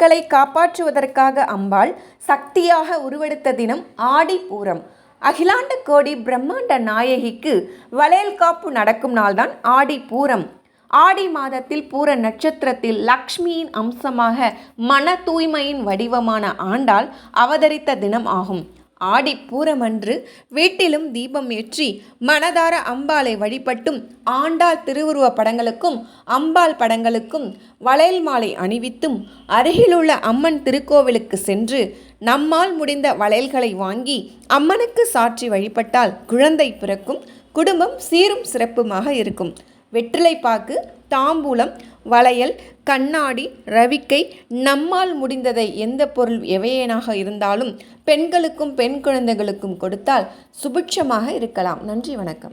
மக்களை காப்பாற்றுவதற்காக அம்பாள் சக்தியாக உருவெடுத்த தினம் ஆடி பூரம். அகிலாண்ட கோடி பிரம்மாண்ட நாயகிக்கு வளையல் காப்பு நடக்கும் நாள்தான் ஆடி பூரம். ஆடி மாதத்தில் பூர நட்சத்திரத்தில் லக்ஷ்மியின் அம்சமாக மன தூய்மையின் வடிவமான ஆண்டாள் அவதரித்த தினம் ஆகும். ஆடி பூரமன்று வீட்டிலும் தீபம் ஏற்றி மனதார அம்பாளை வழிபட்டும் ஆண்டாள் திருவுருவ படங்களுக்கும் அம்பாள் படங்களுக்கும் வளையல் மாலை அணிவித்தும் அருகிலுள்ள அம்மன் திருக்கோவிலுக்கு சென்று நம்மால் முடிந்த வளையல்களை வாங்கி அம்மனுக்கு சாற்றி வழிபட்டால் குழந்தை பிறக்கும் குடும்பம் சீரும் சிறப்புமாக இருக்கும். வெற்றிலைப்பாக்கு தாம்பூலம் வளையல் கண்ணாடி ரவிக்கை நம்மால் முடிந்ததை எந்த பொருள் எவையேனாக இருந்தாலும் பெண்களுக்கும் பெண் குழந்தைகளுக்கும் கொடுத்தால் சுபிட்சமாக இருக்கலாம். நன்றி வணக்கம்.